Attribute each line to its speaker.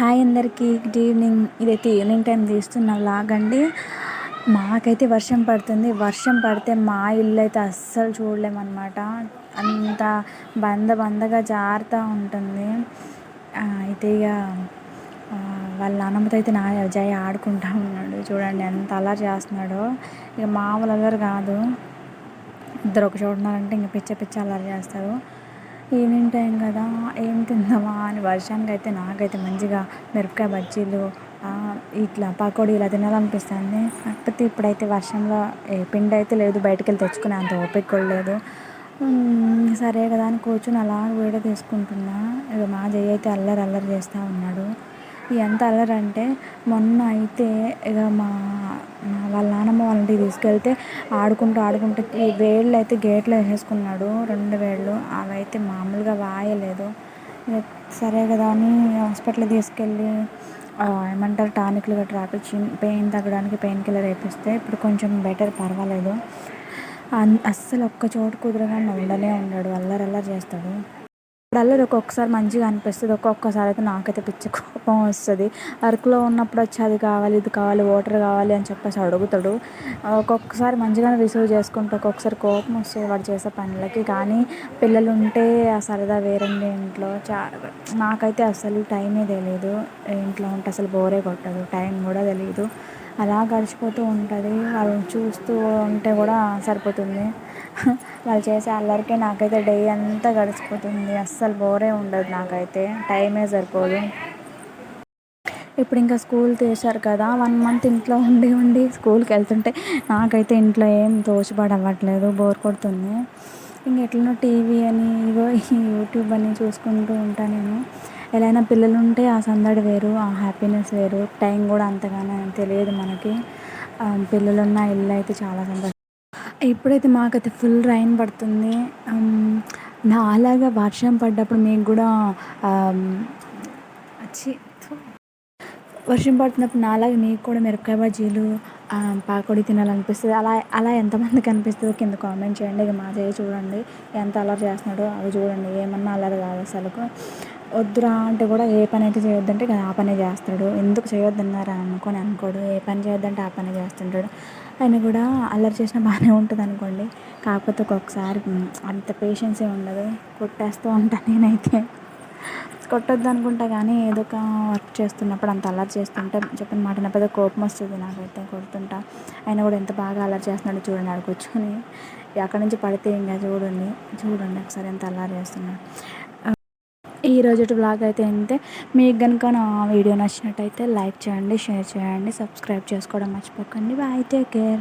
Speaker 1: Hi అందరికీ good evening ఇదైతే evening time తీస్తున్న లాగండి. అండి మాకైతే వర్షం పడుతుంది. వర్షం పడితే మా ఇల్లు అయితే అస్సలు చూడలేమన్నమాట. అంత బంద బందగా జారుతూ ఉంటుంది. అయితే ఇక వాళ్ళ నాన్నమ్మతో అయితే నా జయ ఆడుకుంటా ఉన్నాడు. చూడండి ఎంత అల్లరి చేస్తున్నాడో. ఇక మామూలు అల్లరి కాదు. ఇద్దరు ఒక చోటున్నారంటే ఇంక పిచ్చ పిచ్చ అల్లరి చేస్తారు. ఈవినింగ్ టైం కదా? ఏం తిందామా? అని వర్షానికి అయితే నాకైతే మంచిగా మిరపకాయ బజ్జీలు ఇట్లా పకోడీ ఇలా తినాలనిపిస్తుంది. కాకపోతే ఇప్పుడైతే వర్షంలో ఏ పిండి అయితే లేదు బయటకు వెళ్ళి తెచ్చుకునే అంత ఓపిక కూడా లేదు. సరే కదా అని కూర్చొని అలా వీడియో తీసుకుంటున్నా ఇక మా జయ అయితే అల్లరి అల్లరి చేస్తూ ఉన్నాడు. ఎంత అల్లరి అంటే మొన్న అయితే ఇక మా వాళ్ళ నాన్నమ్మ వాళ్ళ ఇంటికి తీసుకెళ్తే ఆడుకుంటూ ఆడుకుంటూ ఈ వేళ్ళు అయితే గేట్లో వేసేసుకున్నాడు రెండు వేళ్ళు. అవి అయితే మామూలుగా వాయలేదు. సరే కదా అని హాస్పిటల్కి తీసుకెళ్ళి ఏమంటారు టానిక్లు గట్రా రాపించి పెయిన్ తగ్గడానికి పెయిన్ కిల్లర్ వేపిస్తే ఇప్పుడు కొంచెం బెటర్ పర్వాలేదు. అస్సలు ఒక్క చోటు కుదరగానే ఉండనే ఉన్నాడు అల్లరి అల్లరి చేస్తాడు. అప్పుడల్లా ఒక్కొక్కసారి మంచిగా అనిపిస్తుంది. ఒక్కొక్కసారి అయితే నాకైతే పిచ్చి కోపం వస్తుంది. అరకులో ఉన్నప్పుడు వచ్చి అది కావాలి ఇది కావాలి వాటర్ కావాలి అని చెప్పేసి అడుగుతాడు. ఒక్కొక్కసారి మంచిగానే రిసీవ్ చేసుకుంటూ. ఒక్కొక్కసారి కోపం వస్తుంది వాడు చేసే పనులకి. కానీ పిల్లలు ఉంటే ఆ సరదా వేరండి ఇంట్లో. చా నాకైతే అసలు టైమే తెలియదు ఇంట్లో ఉంటే అసలు బోరే కొట్టదు. టైం కూడా తెలియదు అలా గడిచిపోతూ ఉంటుంది. వాళ్ళని చూస్తూ ఉంటే కూడా సరిపోతుంది. వాళ్ళు చేసే అల్లరికి నాకైతే డే అంతా గడిచిపోతుంది. అస్సలు బోరే ఉండదు నాకైతే. టైమే సరిపోదు. ఇప్పుడు ఇంకా స్కూల్ తీశారు కదా వన్ మంత్ ఇంట్లో ఉండి ఉండి స్కూల్కి వెళ్తుంటే నాకైతే ఇంట్లో ఏం తోచిపడి అవ్వట్లేదు బోర్ కొడుతుంది. ఇంకా ఎట్లనో టీవీ అని ఇగో యూట్యూబ్ అని చూసుకుంటూ ఉంటాను నేను. ఎలా పిల్లలు ఉంటే ఆ సందడి వేరు ఆ హ్యాపీనెస్ వేరు. టైం కూడా అంతగానే తెలియదు మనకి. పిల్లలున్న ఇల్లు అయితే చాలా సంతోషం. ఇప్పుడైతే మాకైతే ఫుల్ రైన్ పడుతుంది నాలాగా వర్షం పడ్డప్పుడు మీకు కూడా వచ్చి వర్షం పడుతున్నప్పుడు నాలాగా మీకు కూడా మిరపకాయ బజ్జీలు పాకోడి తినాలనిపిస్తుంది. అలా అలా ఎంతమందికి అనిపిస్తుందో కింద కామెంట్ చేయండి. ఇక మా చేయి చూడండి ఎంత అల్లరి చేస్తున్నాడో అవి చూడండి. ఏమన్నా అల్లరి కాదు అసలు వద్దురా అంటే కూడా ఏ పని అయితే చేయొద్దంటే ఆ పనే చేస్తాడు. ఎందుకు చేయొద్దన్నారు అనుకొని అనుకోడు. ఏ పని చేయొద్దంటే ఆ పని చేస్తుంటాడు. ఆయన కూడా అల్లరి చేసినా బాగానే ఉంటుంది అనుకోండి. కాకపోతే ఒక్కొక్కసారి అంత పేషెన్సే ఉండదు. కొట్టేస్తూ ఉంటాను నేనైతే. కొట్టొద్దు అనుకుంటా కానీ ఏదో ఒక వర్క్ చేస్తున్నప్పుడు అంత అల్లరి చేస్తుంటే చెప్పిన మాట పెద్ద కోపం వస్తుంది నాకైతే కొడుతుంటా. ఆయన కూడా ఎంత బాగా అల్లరి చేస్తున్నాడో చూడండి ఆడ కూర్చొని. అక్కడి నుంచి పడితే ఇంకా చూడండి చూడండి ఒకసారి ఎంత అల్లరి చేస్తున్నాడు ఈ రోజు బ్లాగ్ అయితే అంతే మీకు కనుక నా వీడియో నచ్చినట్టయితే లైక్ చేయండి షేర్ చేయండి సబ్స్క్రైబ్ చేసుకోవడం మర్చిపోకండి. Bye take care.